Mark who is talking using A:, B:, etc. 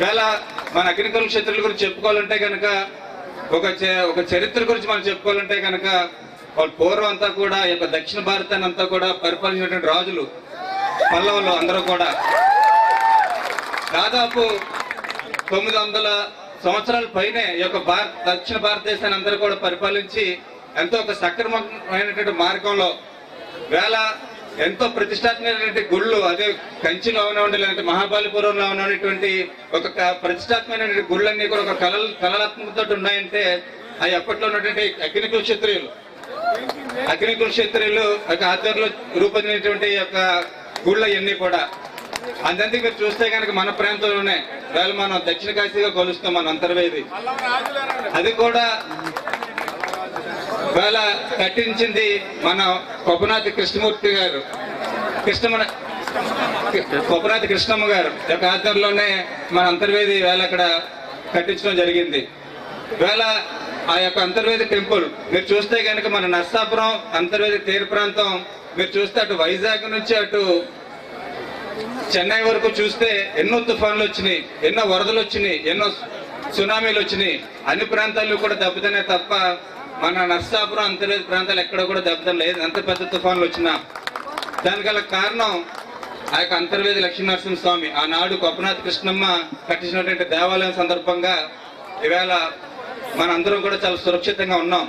A: వేళ మన అగ్నికుల క్షేత్రుల గురించి చెప్పుకోవాలంటే కనుక ఒక ఒక చరిత్ర గురించి మనం చెప్పుకోవాలంటే కనుక వాళ్ళు పూర్వం అంతా కూడా ఈ యొక్క దక్షిణ భారతాన్ని అంతా కూడా పరిపాలించినటువంటి రాజులు పల్లవులు అందరూ కూడా. దాదాపు తొమ్మిది వందల సంవత్సరాల పైనే ఈ యొక్క భారత దక్షిణ భారతదేశాన్ని అందరూ కూడా పరిపాలించి ఎంతో ఒక సక్రమమైనటువంటి మార్గంలో వేళ ఎంతో ప్రతిష్టాత్మకమైనటువంటి గుళ్ళు అదే కంచిలో అవనివ్వండి లేదంటే మహాబలిపురంలో ఉన్నటువంటి ఒక ప్రతిష్టాత్మకమైనటువంటి గుళ్ళన్నీ కూడా ఒక కళ కళాత్మకతో ఉన్నాయంటే అవి అప్పట్లో ఉన్నటువంటి అగ్నికుల క్షత్రియులు. అగ్నికుల క్షత్రియులు ఒక ఆధ్వర్యంలో రూపొందినటువంటి యొక్క గుళ్ళు ఇవన్నీ కూడా. అందుకే మీరు చూస్తే కనుక మన ప్రాంతంలోనే వేళ మనం దక్షిణ కాశీగా కొలుస్తాం మన అంతర్వేది. అది కూడా వేళ కట్టించింది మన కొబ్బనాథి కృష్ణమూర్తి గారు. కృష్ణమ కొబ్బనాథి కృష్ణమ్మ గారు. యొక్క ఆధ్వర్యంలోనే మన అంతర్వేది వేళ అక్కడ కట్టించడం జరిగింది. వేళ ఆ యొక్క అంతర్వేది టెంపుల్ మీరు చూస్తే కనుక మన నర్సాపురం అంతర్వేది తీర ప్రాంతం మీరు చూస్తే అటు వైజాగ్ నుంచి అటు చెన్నై వరకు చూస్తే ఎన్నో తుఫాన్లు వచ్చినాయి ఎన్నో వరదలు వచ్చినాయి ఎన్నో సునామీలు వచ్చినాయి. అన్ని ప్రాంతాల్లో కూడా దెబ్బతినే తప్ప మన నర్సాపురం అంతర్వేది ప్రాంతాలు ఎక్కడ కూడా దెబ్బతం లేదు. ఎంత పెద్ద తుఫాన్లు వచ్చినా దానిగల కారణం ఆ యొక్క అంతర్వేది లక్ష్మీనరసింహస్వామి ఆనాడు గొప్పనాథ్ కృష్ణమ్మ కట్టించినటువంటి దేవాలయం సందర్భంగా ఈవేళ మనందరం కూడా చాలా సురక్షితంగా ఉన్నాం.